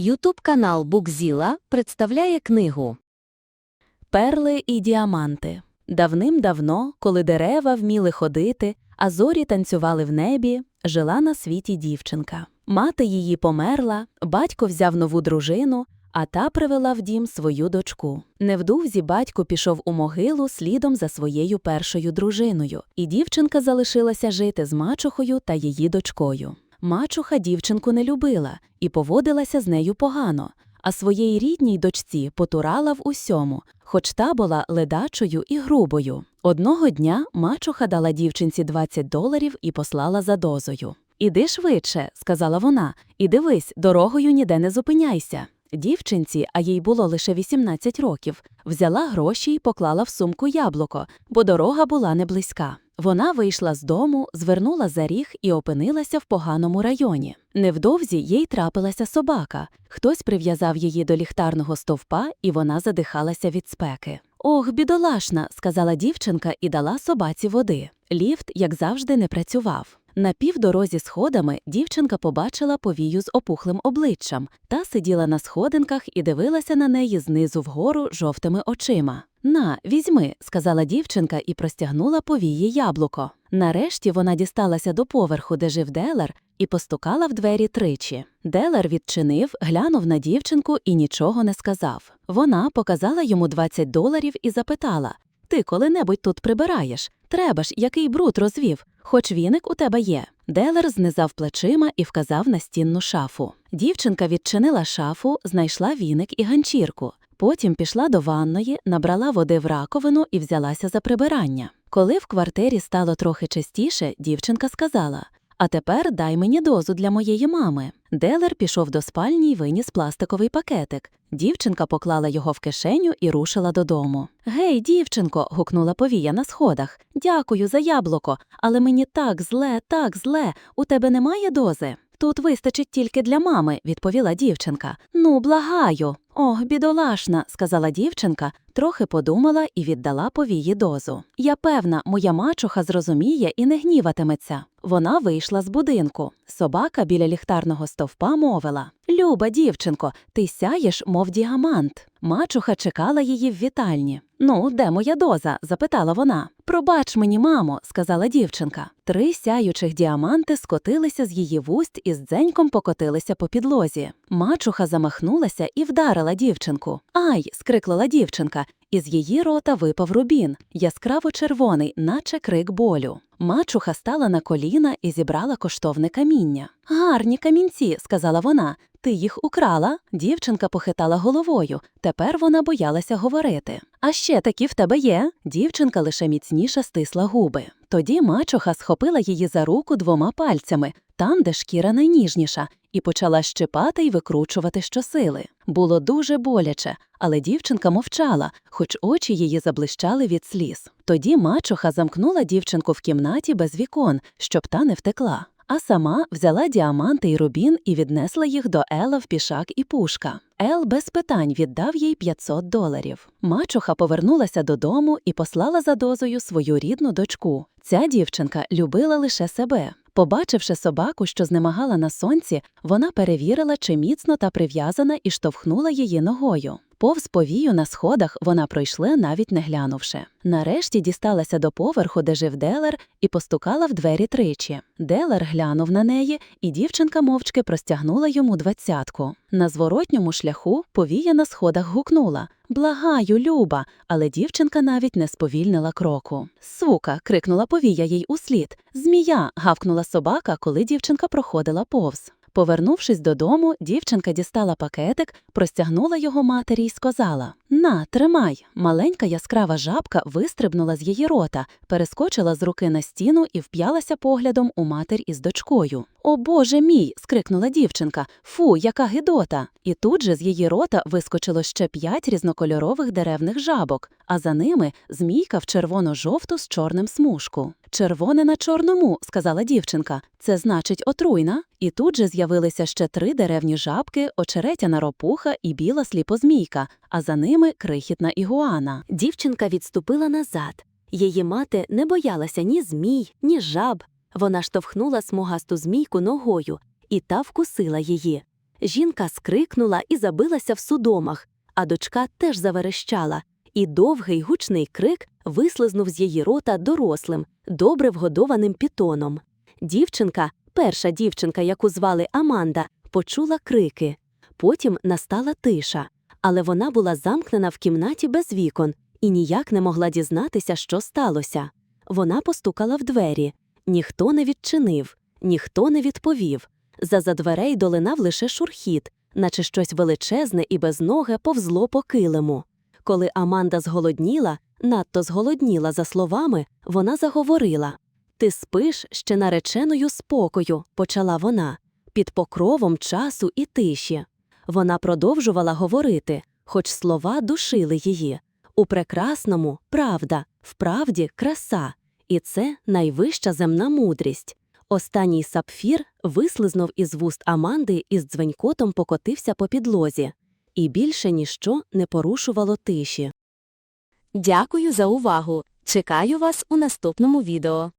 Ютуб канал Букзіла представляє книгу Перли і діаманти. Давним-давно, коли дерева вміли ходити, а зорі танцювали в небі, жила на світі дівчинка. Мати її померла, батько взяв нову дружину, а та привела в дім свою дочку. Невдовзі батько пішов у могилу слідом за своєю першою дружиною, і дівчинка залишилася жити з мачухою та її дочкою. Мачуха дівчинку не любила і поводилася з нею погано, а своєї рідній дочці потурала в усьому, хоч та була ледачою і грубою. Одного дня мачуха дала дівчинці 20 доларів і послала за дозою. Іди швидше, сказала вона, і дивись, дорогою ніде не зупиняйся. Дівчинці, а їй було лише 18 років, взяла гроші і поклала в сумку яблуко, бо дорога була не близька. Вона вийшла з дому, звернула за ріг і опинилася в поганому районі. Невдовзі їй трапилася собака. Хтось прив'язав її до ліхтарного стовпа, і вона задихалася від спеки. Ох, бідолашна, сказала дівчинка і дала собаці води. Ліфт, як завжди, не працював. На півдорозі сходами дівчинка побачила повію з опухлим обличчям та сиділа на сходинках і дивилася на неї знизу вгору жовтими очима. На, візьми, сказала дівчинка і простягнула повії яблуко. Нарешті вона дісталася до поверху, де жив Делер, і постукала в двері тричі. Делер відчинив, глянув на дівчинку і нічого не сказав. Вона показала йому 20 доларів і запитала: Ти коли-небудь тут прибираєш? Треба ж, який бруд розвів, хоч віник у тебе є. Делер знизав плечима і вказав на стінну шафу. Дівчинка відчинила шафу, знайшла віник і ганчірку. Потім пішла до ванної, набрала води в раковину і взялася за прибирання. Коли в квартирі стало трохи чистіше, дівчинка сказала: А тепер дай мені дозу для моєї мами. Делер пішов до спальні й виніс пластиковий пакетик. Дівчинка поклала його в кишеню і рушила додому. Гей, дівчинко, гукнула повія на сходах. Дякую за яблуко, але мені так зле, так зле. У тебе немає дози? Тут вистачить тільки для мами, відповіла дівчинка. Ну, благаю. Ох, бідолашна, сказала дівчинка, трохи подумала і віддала повії дозу. Я певна, моя мачуха зрозуміє і не гніватиметься. Вона вийшла з будинку. Собака біля ліхтарного стовпа мовила Люба, дівчинко, ти сяєш, мов діамант. Мачуха чекала її в вітальні. Ну, де моя доза? запитала вона. Пробач мені, мамо, сказала дівчинка. Три сяючих діаманти скотилися з її вуст і з дзеньком покотилися по підлозі. Мачуха замахнулася і вдарила дівчинку. Ай! скриклила дівчинка, і з її рота випав рубін, яскраво червоний, наче крик болю. Мачуха стала на коліна і зібрала коштовне каміння. Гарні камінці, сказала вона. Ти їх украла? Дівчинка похитала головою. Тепер вона боялася говорити. А ще такі в тебе є? Дівчинка лише міцніше стисла губи. Тоді мачуха схопила її за руку двома пальцями, там, де шкіра найніжніша, і почала щипати й викручувати щосили. Було дуже боляче, але дівчинка мовчала, хоч очі її заблищали від сліз. Тоді мачуха замкнула дівчинку в кімнаті без вікон, щоб та не втекла. А сама взяла діаманти й рубін і віднесла їх до Ела в пішак і пушка. Ел без питань віддав їй 500 доларів. Мачуха повернулася додому і послала за дозою свою рідну дочку. Ця дівчинка любила лише себе. Побачивши собаку, що знемагала на сонці, вона перевірила, чи міцно та прив'язана, і штовхнула її ногою. Повз повію на сходах вона пройшла, навіть не глянувши. Нарешті дісталася до поверху, де жив Делер, і постукала в двері тричі. Делер глянув на неї, і дівчинка мовчки простягнула йому двадцятку. На зворотньому шляху повія на сходах гукнула Благаю, Люба, але дівчинка навіть не сповільнила кроку. Сука. крикнула повія їй услід. Змія. гавкнула собака, коли дівчинка проходила повз. Повернувшись додому, дівчинка дістала пакетик, простягнула його матері й сказала На, тримай. Маленька яскрава жабка вистрибнула з її рота, перескочила з руки на стіну і вп'ялася поглядом у матір із дочкою. О Боже мій. скрикнула дівчинка. Фу, яка гидота. І тут же з її рота вискочило ще п'ять різнокольорових деревних жабок, а за ними змійка в червоно-жовту з чорним смужку. Червоне на чорному, сказала дівчинка. Це значить отруйна. І тут же з'явилися ще три деревні жабки, очеретяна ропуха і біла сліпозмійка, а за ними крихітна ігуана. Дівчинка відступила назад. Її мати не боялася ні змій, ні жаб. Вона штовхнула смугасту змійку ногою, і та вкусила її. Жінка скрикнула і забилася в судомах, а дочка теж заверещала, і довгий гучний крик вислизнув з її рота дорослим, добре вгодованим пітоном. Дівчинка, перша дівчинка, яку звали Аманда, почула крики. Потім настала тиша, але вона була замкнена в кімнаті без вікон і ніяк не могла дізнатися, що сталося. Вона постукала в двері. Ніхто не відчинив, ніхто не відповів. За-за дверей долинав лише шурхіт, наче щось величезне і безноге повзло по килиму. Коли Аманда зголодніла, надто зголодніла за словами, вона заговорила. Ти спиш ще нареченою спокою, почала вона, під покровом часу і тиші. Вона продовжувала говорити, хоч слова душили її. У прекрасному правда, в правді краса, і це найвища земна мудрість. Останній сапфір вислизнув із вуст Аманди і з дзвенькотом покотився по підлозі, і більше ніщо не порушувало тиші. Дякую за увагу. Чекаю вас у наступному відео.